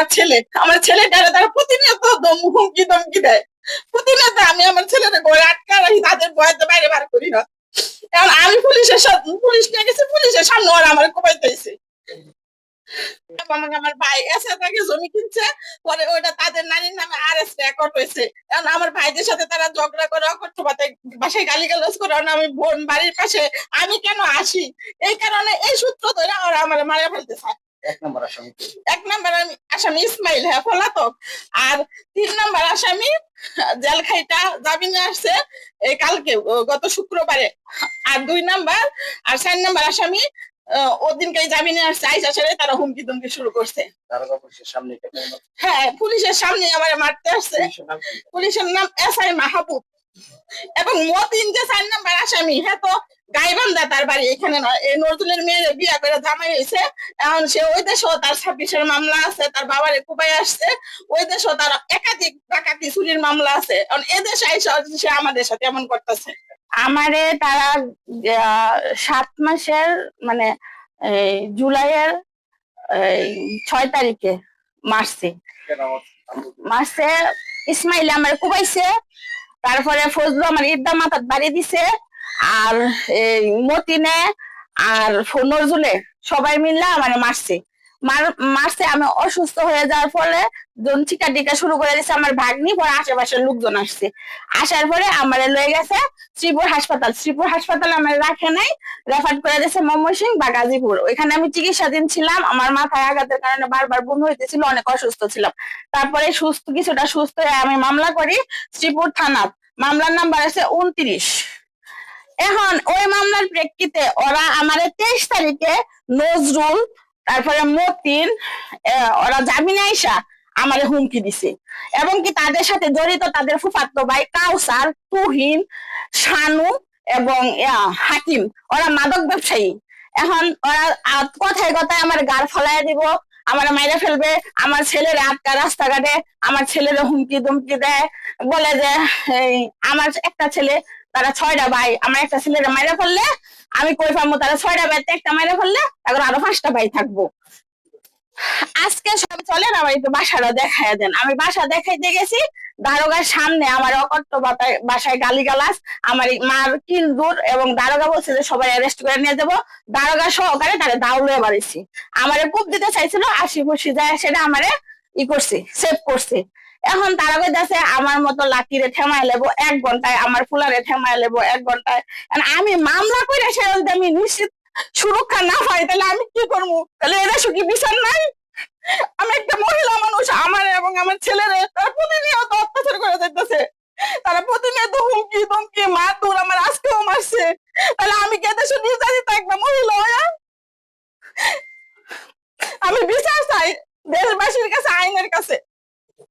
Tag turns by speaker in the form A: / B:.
A: আমার ছেলে, আমার ছেলেটারে তারা প্রতিনিয়ত হুমকি দমকি দেয়। প্রতিনিয়ত আমি আমার ছেলের ঘরে আটকা রাখি, তাদের ভয়তে বাইরে বার করি না। এখন আমি পুলিশের সাথে, পুলিশ নিয়ে গেছি, পুলিশের সামনে ওরা আমার কোপাইতেছে। আমার ভাই এসে তাকে জমি কিনছে, পরে ওইটা তাদের নানির নামে আর এস রেকর্ড হয়েছে। এখন আমার ভাইদের সাথে তারা ঝগড়া করে, অকথ্য বাতায় বাসায় গালিগালাজ করে, এখন আমি বোন বাড়ির পাশে, আমি কেন আসি? এই কারণে এই সূত্র ধরে ওরা আমার মারা ফেলতে চায়
B: এক নম্বর আসামি।
A: এক নাম্বার আসামি ইসমাইল হ্যাঁ পলাতক। আর তিন নাম্বার আসামি জেলখাইটা জামিনে আসছে এই কালকে গত শুক্রবারে। আর দুই নাম্বার আর চার নাম্বার আসামি আহ, ওদিনকে জামিনে আসছে আইসা ছেড়ে তারা হুমকি দুমকি শুরু করছে। হ্যাঁ পুলিশের সামনে আমার মারতে আসছে।
B: পুলিশের নাম
A: পুলিশের নাম এস আই মাহবুব। এবং মতিন যে চার নাম্বার আসামি হ্যাঁ তো গাইবান্ধা তার বাড়ি। এখানে নয় এই নজরুলের মেয়ের বিয়া করে জামাই হয়েছে। এখন সে ওই দেশেও তার ছাব্বিশের মামলা আছে তার বাবার কুবাই আসছে। ওই দেশেও তার একাধিক ডাকাতি চুরির মামলা আছে। এখন এ দেশে আইসা সে আমাদের সাথে এমন করতেছে।
C: আমারে তারা আহ, সাত মাসের মানে এই, জুলাইয়ের এই, ছয় তারিখে
B: আমার-
C: মারছে ইসমাইল আমার কুবাইছে তারপরে ফজলু আমার ইদ্দা মাথার বাড়ি দিছে, আর এই মতিনে আর নজরুলে সবাই মিললে আমার মারছে। মার মারছে, আমি অসুস্থ হয়ে যাওয়ার ফলে যখন টিকা টিকা শুরু করে দিছে আমার ভাগ্নি, পরে আশেপাশের লোকজন আসছে। আসার পরে আমার লয়ে গেছে শ্রীপুর হাসপাতাল। শ্রীপুর হাসপাতাল আমার রাখে নাই, রেফার করে দিয়েছে ময়মনসিং বা গাজীপুর। ওইখানে আমি চিকিৎসাধীন ছিলাম, আমার মাথায় আঘাতের কারণে বারবার বমি হইতেছিল, অনেক অসুস্থ ছিলাম। তারপরে সুস্থ, কিছুটা সুস্থ হয়ে আমি মামলা করি শ্রীপুর থানাত মামলার নাম্বার আছে উনত্রিশ এখন ওই মামলার প্রেক্ষিতে ওরা আমারে তেইশ তারিখে নজরুল তারপরে মতিন ওরা জামিনে আইসা আমারে হুমকি দিছে। এবং কি তাদের সাথে জড়িত তাদের ফুফাতো ভাই কাউসার, তুহিন, শানু এবং হাকিম। ওরা মাদক ব্যবসায়ী। এখন ওরা কথায় কথায় আমার গার ফলাই দিব। আমার মাইরে ফেলবে, আমার ছেলের আটকা রাস্তাঘাটে, আমার ছেলের হুমকি দুমকি দেয়, বলে যে আমার একটা ছেলে, তারা ছয়টা ভাই, আমার একটা ছেলের মাইরে ফেললে, আমি কই পাবো তারা ছয়টা ভাইতে একটা মাইরে ফেললে, তারপর আরও পাঁচটা ভাই থাকব। আজকে সব চলেন, আমার একটু বাসাটা দেখায় দেন। আমি বাসা দেখাইতে গেছি, দারোগার সামনে আমার অকট্ট বাতায় বাসায় গালিগালাজ, আমার মার কিল দূর এবং দারোগা বলছে যে সবাই অ্যারেস্ট করে নিয়ে যাব। দারোগা সহকারে তারা দাউড়ে বাড়িছি। আমারে কূপ দিতে চাইছিল আশি খুশি যায় সেটা আমারে ই করছে সেভ করছে। এখন তারা কইতাছে, আমার মতো লাকিরে ঠেমায় লেবো, এক ঘন্টায় আমার ফুলারে ঠেমায় লেবো, এক ঘন্টায় আমি মামলা করে সে আমি নিশ্চিত সুরক্ষা না পাই, তাহলে আমি কি করব? তাহলে এরা সুখী, বিচার নাই? আমি একটা মহিলা মানুষ, আমার এবং আমার ছেলের প্রতিনিয়ত অত্যাচার করে যাইতেছে। তারা প্রতিনিয়ত হুমকি, ধমকি, মারধর আমার আজকেও মারছে। তাহলে আমি কে দেশে নির্যাতিত একটা মহিলা হয়ে আমি বিচার চাই দেশবাসীর কাছে, আইনের কাছে।